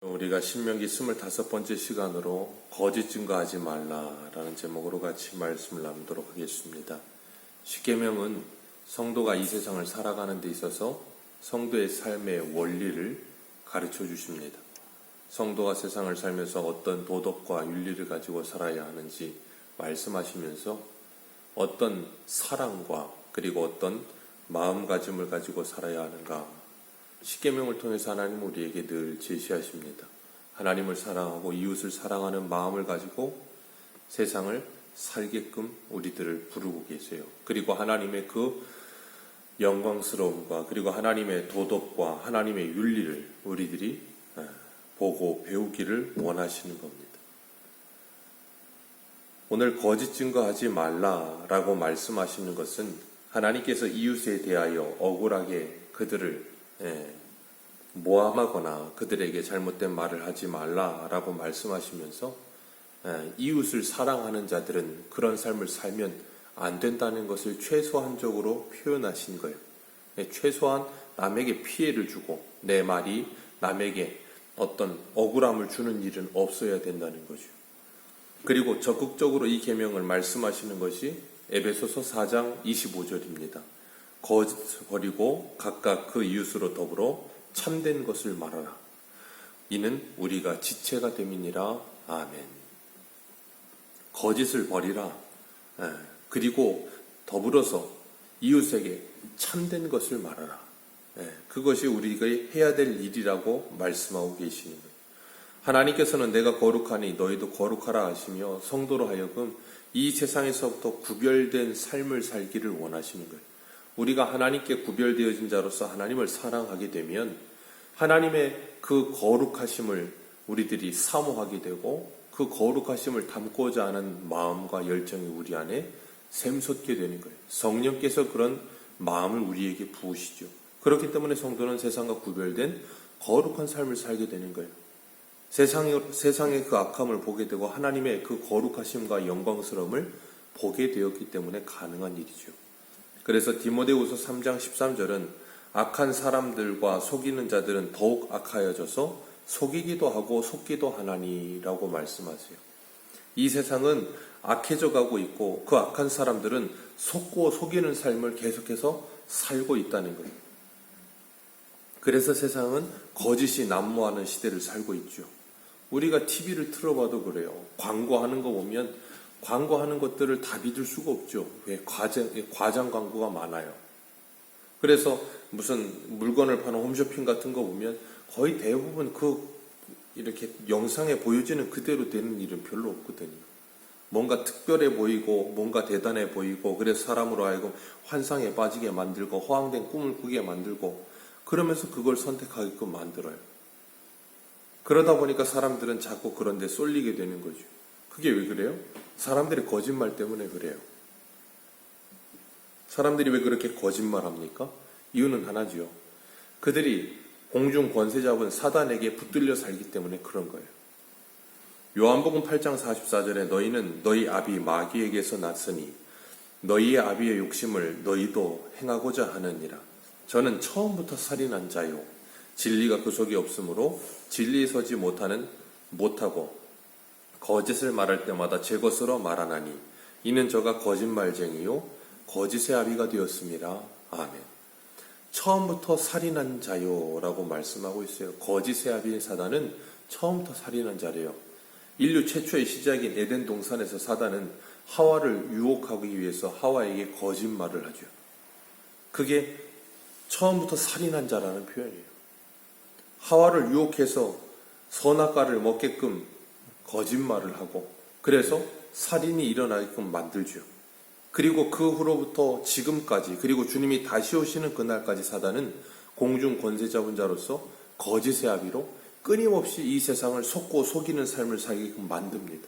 우리가 신명기 25번째 시간으로 거짓 증거하지 말라라는 제목으로 같이 말씀을 나누도록 하겠습니다. 십계명은 성도가 이 세상을 살아가는 데 있어서 성도의 삶의 원리를 가르쳐 주십니다. 성도가 세상을 살면서 어떤 도덕과 윤리를 가지고 살아야 하는지 말씀하시면서 어떤 사랑과 그리고 어떤 마음가짐을 가지고 살아야 하는가 십계명을 통해서 하나님 우리에게 늘 제시하십니다. 하나님을 사랑하고 이웃을 사랑하는 마음을 가지고 세상을 살게끔 우리들을 부르고 계세요. 그리고 하나님의 그 영광스러움과 그리고 하나님의 도덕과 하나님의 윤리를 우리들이 아, 보고 배우기를 원하시는 겁니다. 오늘 거짓 증거하지 말라라고 말씀하시는 것은 하나님께서 이웃에 대하여 억울하게 그들을 예, 모함하거나 그들에게 잘못된 말을 하지 말라라고 말씀하시면서 예, 이웃을 사랑하는 자들은 그런 삶을 살면 안 된다는 것을 최소한적으로 표현하신 거예요. 예, 최소한 남에게 피해를 주고 내 말이 남에게 어떤 억울함을 주는 일은 없어야 된다는 거죠. 그리고 적극적으로 이 계명을 말씀하시는 것이 에베소서 4장 25절입니다. 거짓을 버리고 각각 그 이웃으로 더불어 참된 것을 말하라. 이는 우리가 지체가 됨이니라. 아멘. 거짓을 버리라. 예, 그리고 더불어서 이웃에게 참된 것을 말하라. 예, 그것이 우리가 해야 될 일이라고 말씀하고 거예요. 하나님께서는 내가 거룩하니 너희도 거룩하라 하시며 성도로 하여금 이 세상에서부터 구별된 삶을 살기를 원하시는 거예요. 우리가 하나님께 구별되어진 자로서 하나님을 사랑하게 되면 하나님의 그 거룩하심을 우리들이 사모하게 되고 그 거룩하심을 담고자 하는 마음과 열정이 우리 안에 샘솟게 되는 거예요. 성령께서 그런 마음을 우리에게 부으시죠. 그렇기 때문에 성도는 세상과 구별된 거룩한 삶을 살게 되는 거예요. 세상의, 세상의 그 악함을 보게 되고 하나님의 그 거룩하심과 영광스러움을 보게 되었기 때문에 가능한 일이죠. 그래서 디모데후서 3장 13절은 악한 사람들과 속이는 자들은 더욱 악하여져서 속이기도 하고 속기도 하나니라고 말씀하세요. 이 세상은 악해져 가고 있고 그 악한 사람들은 속고 속이는 삶을 계속해서 살고 있다는 거예요. 그래서 세상은 거짓이 난무하는 시대를 살고 있죠. 우리가 TV를 틀어봐도 그래요. 광고하는 거 보면 광고하는 것들을 다 믿을 수가 없죠. 왜 과장, 과장 광고가 많아요. 그래서 무슨 물건을 파는 홈쇼핑 같은 거 보면 거의 대부분 그 이렇게 영상에 보여지는 그대로 되는 일은 별로 없거든요. 뭔가 특별해 보이고 뭔가 대단해 보이고 그래서 사람으로 하여금 환상에 빠지게 만들고 허황된 꿈을 꾸게 만들고 그러면서 그걸 선택하게끔 만들어요. 그러다 보니까 사람들은 자꾸 그런 데 쏠리게 되는 거죠. 그게 왜 그래요? 사람들이 거짓말 때문에 그래요. 사람들이 왜 그렇게 거짓말 합니까? 이유는 하나지요. 그들이 공중 권세 잡은 사단에게 붙들려 살기 때문에 그런 거예요. 요한복음 8장 44절에 너희는 너희 아비 마귀에게서 났으니 너희의 아비의 욕심을 너희도 행하고자 하느니라. 저는 처음부터 살인한 자요. 진리가 그 속에 없으므로 진리에 서지 못하는 못하고 거짓을 말할 때마다 제 것으로 말하나니 이는 저가 거짓말쟁이요 거짓의 아비가 되었습니다. 아멘. 처음부터 살인한 자요라고 말씀하고 있어요. 거짓의 아비인 사단은 처음부터 살인한 자래요. 인류 최초의 시작인 에덴 동산에서 사단은 하와를 유혹하기 위해서 하와에게 거짓말을 하죠. 그게 처음부터 살인한 자라는 표현이에요. 하와를 유혹해서 선악과를 먹게끔 거짓말을 하고 그래서 살인이 일어나게끔 만들죠. 그리고 그 후로부터 지금까지 그리고 주님이 다시 오시는 그날까지 사단은 공중 권세 잡은 자로서 거짓의 아비로 끊임없이 이 세상을 속고 속이는 삶을 살게끔 만듭니다.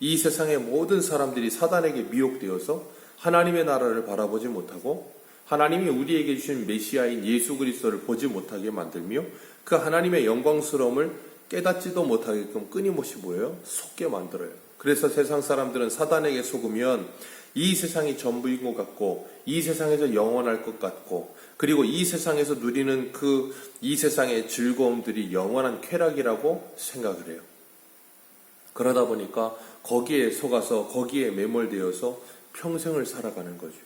이 세상의 모든 사람들이 사단에게 미혹되어서 하나님의 나라를 바라보지 못하고 하나님이 우리에게 주신 메시아인 예수 그리스도를 보지 못하게 만들며 그 하나님의 영광스러움을 깨닫지도 못하게끔 끊임없이 뭐예요? 속게 만들어요. 그래서 세상 사람들은 사단에게 속으면 이 세상이 전부인 것 같고 이 세상에서 영원할 것 같고 그리고 이 세상에서 누리는 그 이 세상의 즐거움들이 영원한 쾌락이라고 생각을 해요. 그러다 보니까 거기에 속아서 거기에 매몰되어서 평생을 살아가는 거죠.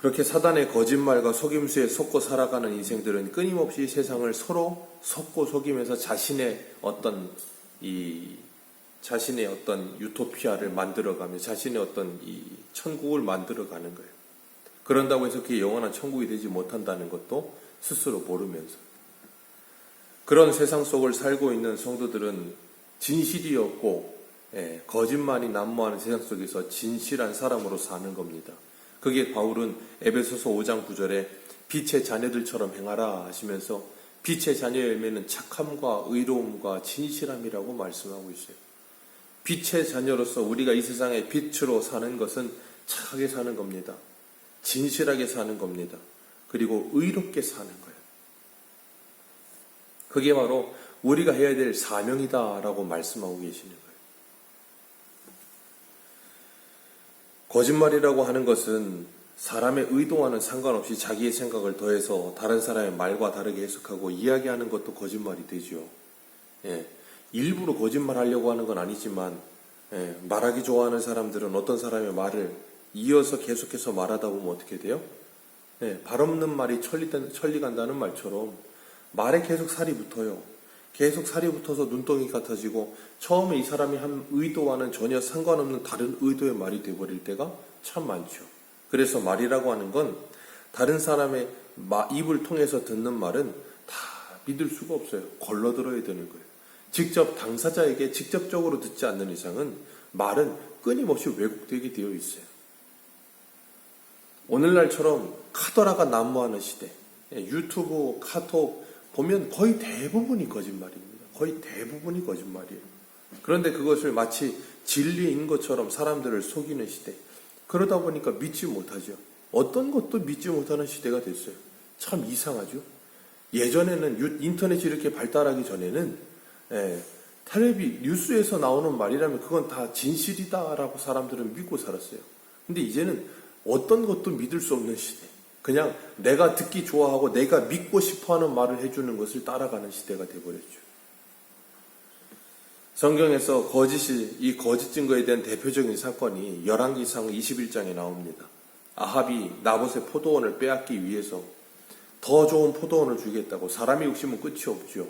그렇게 사단의 거짓말과 속임수에 속고 살아가는 인생들은 끊임없이 세상을 서로 속고 속이면서 자신의 어떤 이 자신의 어떤 유토피아를 만들어가며 자신의 어떤 이 천국을 만들어가는 거예요. 그런다고 해서 그게 영원한 천국이 되지 못한다는 것도 스스로 모르면서 그런 세상 속을 살고 있는 성도들은 진실이 없고 예, 거짓말이 난무하는 세상 속에서 진실한 사람으로 사는 겁니다. 그게 바울은 에베소서 5장 9절에 빛의 자녀들처럼 행하라 하시면서 빛의 자녀의 열매는 착함과 의로움과 진실함이라고 말씀하고 있어요. 빛의 자녀로서 우리가 이 세상의 빛으로 사는 것은 착하게 사는 겁니다. 진실하게 사는 겁니다. 그리고 의롭게 사는 거예요. 그게 바로 우리가 해야 될 사명이다라고 말씀하고 계시는 거예요. 거짓말이라고 하는 것은 사람의 의도와는 상관없이 자기의 생각을 더해서 다른 사람의 말과 다르게 해석하고 이야기하는 것도 거짓말이 되죠. 예, 일부러 거짓말 하려고 하는 건 아니지만 예, 말하기 좋아하는 사람들은 어떤 사람의 말을 이어서 계속해서 말하다 보면 어떻게 돼요? 예, 발 없는 말이 천리, 천리 간다는 말처럼 말에 계속 살이 붙어요. 계속 살이 붙어서 눈덩이 같아지고 처음에 이 사람이 한 의도와는 전혀 상관없는 다른 의도의 말이 되어버릴 때가 참 많죠. 그래서 말이라고 하는 건 다른 사람의 입을 통해서 듣는 말은 다 믿을 수가 없어요. 걸러 들어야 되는 거예요. 직접 당사자에게 직접적으로 듣지 않는 이상은 말은 끊임없이 왜곡되게 되어 있어요. 오늘날처럼 카더라가 난무하는 시대, 예, 유튜브, 카톡 보면 거의 대부분이 거짓말입니다. 거의 대부분이 거짓말이에요. 그런데 그것을 마치 진리인 것처럼 사람들을 속이는 시대. 그러다 보니까 믿지 못하죠. 어떤 것도 믿지 못하는 시대가 됐어요. 참 이상하죠. 예전에는 인터넷이 이렇게 발달하기 전에는 예, 텔레비 뉴스에서 나오는 말이라면 그건 다 진실이다라고 사람들은 믿고 살았어요. 근데 이제는 어떤 것도 믿을 수 없는 시대. 그냥 내가 듣기 좋아하고 내가 믿고 싶어 하는 말을 해주는 것을 따라가는 시대가 돼버렸죠. 성경에서 거짓이, 이 거짓 증거에 대한 대표적인 사건이 열왕기상 21장에 나옵니다. 아합이 나봇의 포도원을 빼앗기 위해서 더 좋은 포도원을 주겠다고 사람이 욕심은 끝이 없죠.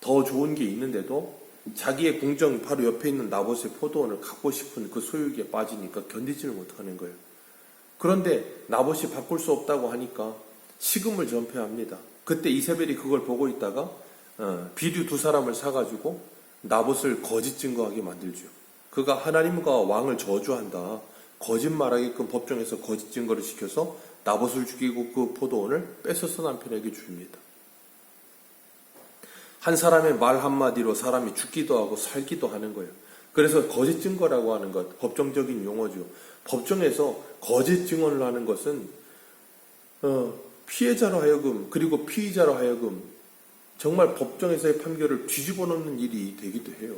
더 좋은 게 있는데도 자기의 궁정 바로 옆에 있는 나봇의 포도원을 갖고 싶은 그 소유기에 빠지니까 견디지를 못하는 거예요. 그런데 나봇이 바꿀 수 없다고 하니까 식음을 전폐합니다. 그때 이세벨이 그걸 보고 있다가 어, 비류 두 사람을 사가지고 나봇을 거짓 증거하게 만들죠. 그가 하나님과 왕을 저주한다. 거짓말하게끔 법정에서 거짓 증거를 시켜서 나봇을 죽이고 그 포도원을 뺏어서 남편에게 줍니다. 한 사람의 말 한마디로 사람이 죽기도 하고 살기도 하는 거예요. 그래서 거짓 증거라고 하는 것, 법정적인 용어죠. 법정에서 거짓 증언을 하는 것은 어, 피해자로 하여금 그리고 피의자로 하여금 정말 법정에서의 판결을 뒤집어 놓는 일이 되기도 해요.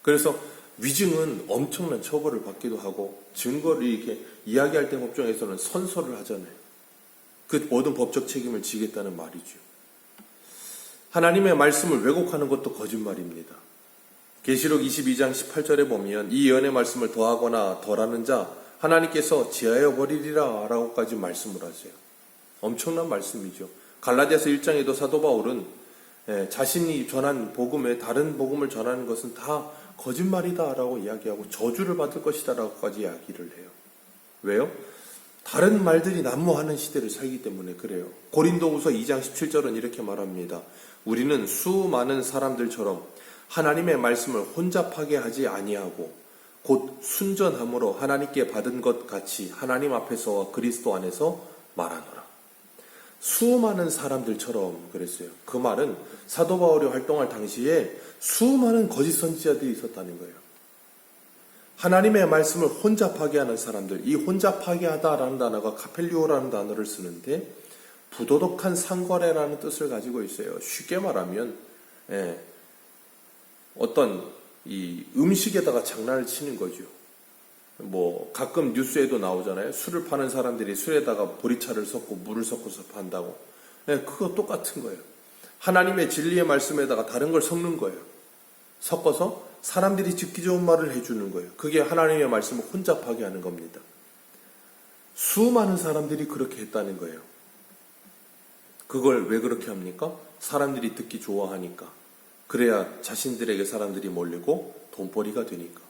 그래서 위증은 엄청난 처벌을 받기도 하고 증거를 이렇게 이야기할 때 법정에서는 선서를 하잖아요. 그 모든 법적 책임을 지겠다는 말이죠. 하나님의 말씀을 왜곡하는 것도 거짓말입니다. 계시록 22장 18절에 보면 이 예언의 말씀을 더하거나 덜하는 자 하나님께서 제하여 버리리라 라고까지 말씀을 하세요. 엄청난 말씀이죠. 갈라디아서 1장에도 사도 바울은 예, 자신이 전한 복음에 다른 복음을 전하는 것은 다 거짓말이다 라고 이야기하고 저주를 받을 것이다 라고까지 이야기를 해요. 왜요? 다른 말들이 난무하는 시대를 살기 때문에 그래요. 고린도후서 2장 17절은 이렇게 말합니다. 우리는 수많은 사람들처럼 하나님의 말씀을 혼잡하게 하지 아니하고 곧 순전함으로 하나님께 받은 것 같이 하나님 앞에서와 그리스도 안에서 말하노라. 수많은 사람들처럼 그랬어요. 그 말은 사도 바울이 활동할 당시에 수많은 거짓 선지자들이 있었다는 거예요. 하나님의 말씀을 혼잡하게 하는 사람들, 이 혼잡하게 하다라는 단어가 카펠리오라는 단어를 쓰는데 부도덕한 상거래라는 뜻을 가지고 있어요. 쉽게 말하면 예, 어떤 이 음식에다가 장난을 치는 거죠. 뭐 가끔 뉴스에도 나오잖아요. 술을 파는 사람들이 술에다가 보리차를 섞고 물을 섞어서 판다고. 네, 그거 똑같은 거예요. 하나님의 진리의 말씀에다가 다른 걸 섞는 거예요. 섞어서 사람들이 듣기 좋은 말을 해주는 거예요. 그게 하나님의 말씀을 혼잡하게 하는 겁니다. 수많은 사람들이 그렇게 했다는 거예요. 그걸 왜 그렇게 합니까? 사람들이 듣기 좋아하니까. 그래야 자신들에게 사람들이 몰리고 돈벌이가 되니까.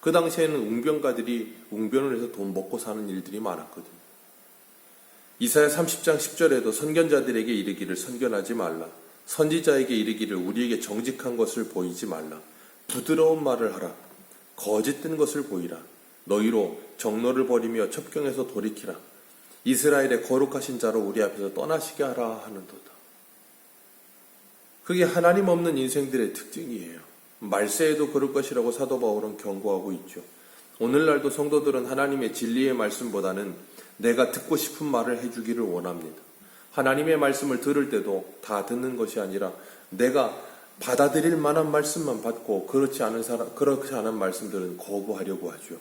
그 당시에는 웅변가들이 웅변을 해서 돈 먹고 사는 일들이 많았거든요. 이사야 30장 10절에도 선견자들에게 이르기를 선견하지 말라. 선지자에게 이르기를 우리에게 정직한 것을 보이지 말라. 부드러운 말을 하라. 거짓된 것을 보이라. 너희로 정로를 버리며 첩경에서 돌이키라. 이스라엘의 거룩하신 자로 우리 앞에서 떠나시게 하라 하는도다. 그게 하나님 없는 인생들의 특징이에요. 말세에도 그럴 것이라고 사도 바울은 경고하고 있죠. 오늘날도 성도들은 하나님의 진리의 말씀보다는 내가 듣고 싶은 말을 해주기를 원합니다. 하나님의 말씀을 들을 때도 다 듣는 것이 아니라 내가 받아들일 만한 말씀만 받고 그렇지 않은 사람, 그렇지 않은 말씀들은 거부하려고 하죠.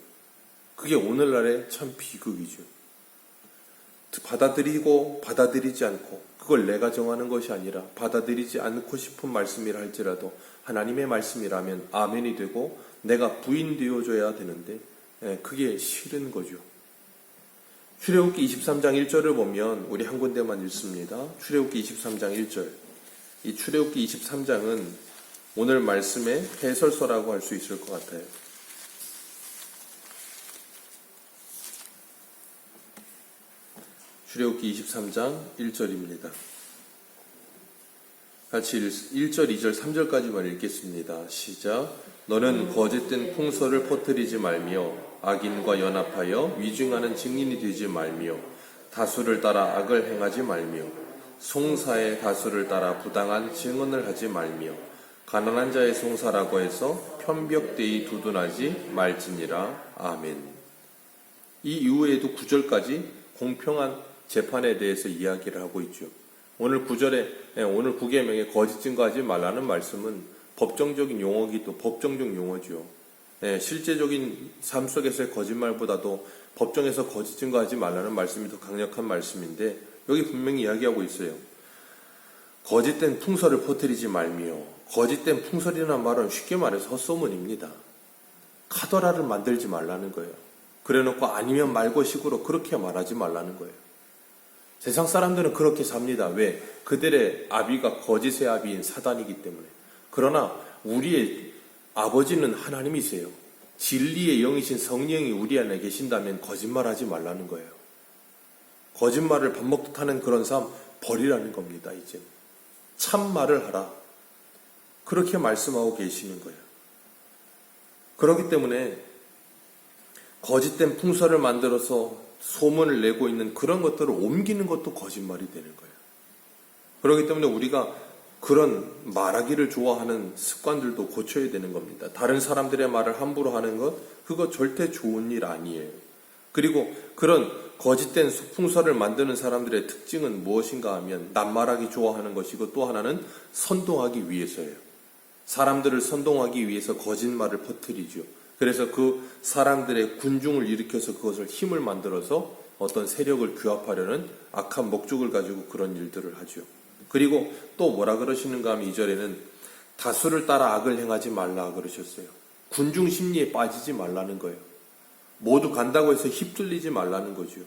그게 오늘날의 참 비극이죠. 받아들이고 받아들이지 않고 그걸 내가 정하는 것이 아니라 받아들이지 않고 싶은 말씀이라 할지라도 하나님의 말씀이라면 아멘이 되고 내가 부인 되어줘야 되는데 예, 그게 싫은 거죠. 출애굽기 23장 1절을 보면 우리 한 군데만 읽습니다. 출애굽기 23장 1절. 이 출애굽기 23장은 오늘 말씀의 해설서라고 할 수 있을 것 같아요. 출애굽기 23장 1절입니다. 같이 1절, 2절, 3절까지만 읽겠습니다. 시작. 너는 거짓된 풍설을 퍼뜨리지 말며 악인과 연합하여 위증하는 증인이 되지 말며 다수를 따라 악을 행하지 말며 송사의 다수를 따라 부당한 증언을 하지 말며 가난한 자의 송사라고 해서 편벽되이 두둔하지 말지니라. 아멘. 이 이후에도 9절까지 공평한 재판에 대해서 이야기를 하고 있죠. 오늘 9절에 오늘 9계명에 거짓 증거하지 말라는 말씀은 법정적인 용어기 또 법정적 용어죠. 예, 실제적인 삶 속에서의 거짓말보다도 법정에서 거짓 증거하지 말라는 말씀이 더 강력한 말씀인데 여기 분명히 이야기하고 있어요. 거짓된 풍설을 퍼뜨리지 말며 거짓된 풍설이라는 말은 쉽게 말해서 헛소문입니다. 카더라를 만들지 말라는 거예요. 그래놓고 아니면 말고 식으로 그렇게 말하지 말라는 거예요. 세상 사람들은 그렇게 삽니다. 왜? 그들의 아비가 거짓의 아비인 사단이기 때문에. 그러나 우리의 아버지는 하나님이세요. 진리의 영이신 성령이 우리 안에 계신다면 거짓말하지 말라는 거예요. 거짓말을 밥 먹듯 하는 그런 삶 버리라는 겁니다. 이제 참말을 하라. 그렇게 말씀하고 계시는 거예요. 그렇기 때문에 거짓된 풍설을 만들어서 소문을 내고 있는 그런 것들을 옮기는 것도 거짓말이 되는 거예요. 그렇기 때문에 우리가 그런 말하기를 좋아하는 습관들도 고쳐야 되는 겁니다. 다른 사람들의 말을 함부로 하는 것, 그거 절대 좋은 일 아니에요. 그리고 그런 거짓된 풍설을 만드는 사람들의 특징은 무엇인가 하면 낱말하기 좋아하는 것이고 또 하나는 선동하기 위해서예요. 사람들을 선동하기 위해서 거짓말을 퍼뜨리죠. 그래서 그 사람들의 군중을 일으켜서 그것을 힘을 만들어서 어떤 세력을 규합하려는 악한 목적을 가지고 그런 일들을 하죠. 그리고 또 뭐라 그러시는가 하면 이절에는 다수를 따라 악을 행하지 말라 그러셨어요. 군중 심리에 빠지지 말라는 거예요. 모두 간다고 해서 휩쓸리지 말라는 거죠.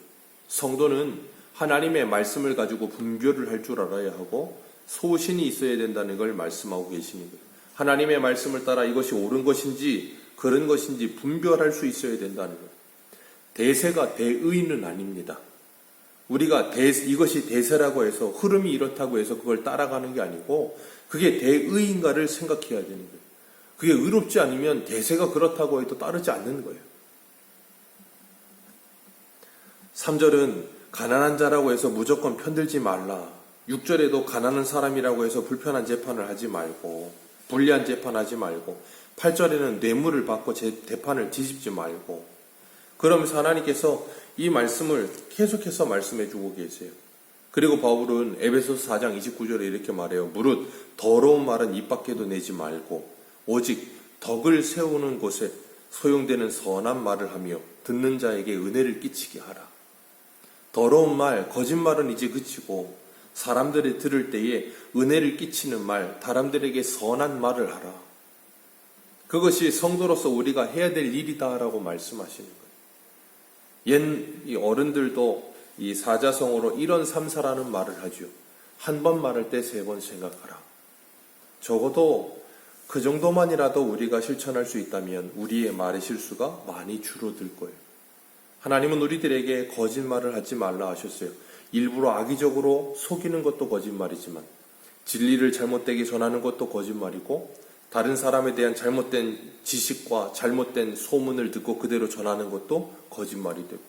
성도는 하나님의 말씀을 가지고 분별을 할 줄 알아야 하고 소신이 있어야 된다는 걸 말씀하고 계시는 거예요. 하나님의 말씀을 따라 이것이 옳은 것인지 그런 것인지 분별할 수 있어야 된다는 거예요. 대세가 대의는 아닙니다. 우리가 대, 이것이 대세라고 해서 흐름이 이렇다고 해서 그걸 따라가는 게 아니고 그게 대의인가를 생각해야 되는 거예요. 그게 의롭지 않으면 대세가 그렇다고 해도 따르지 않는 거예요. 3절은 가난한 자라고 해서 무조건 편들지 말라. 6절에도 가난한 사람이라고 해서 불편한 재판을 하지 말고 불리한 재판하지 말고 8절에는 뇌물을 받고 제 대판을 뒤집지 말고 그러면서 하나님께서 이 말씀을 계속해서 말씀해 주고 계세요. 그리고 바울은 에베소서 4장 29절에 이렇게 말해요. 무릇 더러운 말은 입 밖에도 내지 말고 오직 덕을 세우는 곳에 소용되는 선한 말을 하며 듣는 자에게 은혜를 끼치게 하라. 더러운 말, 거짓말은 이제 그치고 사람들이 들을 때에 은혜를 끼치는 말, 사람들에게 선한 말을 하라. 그것이 성도로서 우리가 해야 될 일이다라고 말씀하시는 거예요. 옛 어른들도 이 사자성어로 이런 삼사라는 말을 하죠. 한 번 말할 때 세 번 생각하라. 적어도 그 정도만이라도 우리가 실천할 수 있다면 우리의 말의 실수가 많이 줄어들 거예요. 하나님은 우리들에게 거짓말을 하지 말라 하셨어요. 일부러 악의적으로 속이는 것도 거짓말이지만 진리를 잘못되게 전하는 것도 거짓말이고 다른 사람에 대한 잘못된 지식과 잘못된 소문을 듣고 그대로 전하는 것도 거짓말이 되고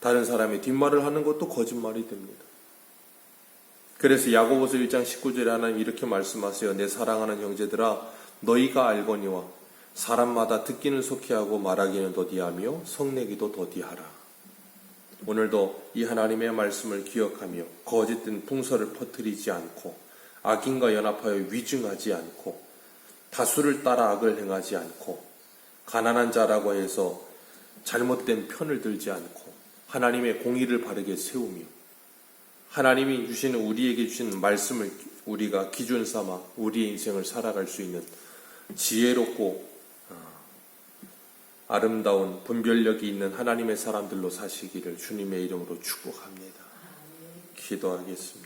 다른 사람의 뒷말을 하는 것도 거짓말이 됩니다. 그래서 야고보서 1장 19절에 하나님 이렇게 말씀하세요. 내 사랑하는 형제들아 너희가 알거니와 사람마다 듣기는 속히 하고 말하기는 더디하며 성내기도 더디하라. 오늘도 이 하나님의 말씀을 기억하며 거짓된 풍설을 퍼뜨리지 않고 악인과 연합하여 위증하지 않고 다수를 따라 악을 행하지 않고 가난한 자라고 해서 잘못된 편을 들지 않고 하나님의 공의를 바르게 세우며 하나님이 주시는 우리에게 주신 말씀을 우리가 기준 삼아 우리의 인생을 살아갈 수 있는 지혜롭고 어, 아름다운 분별력이 있는 하나님의 사람들로 사시기를 주님의 이름으로 축복합니다. 기도하겠습니다.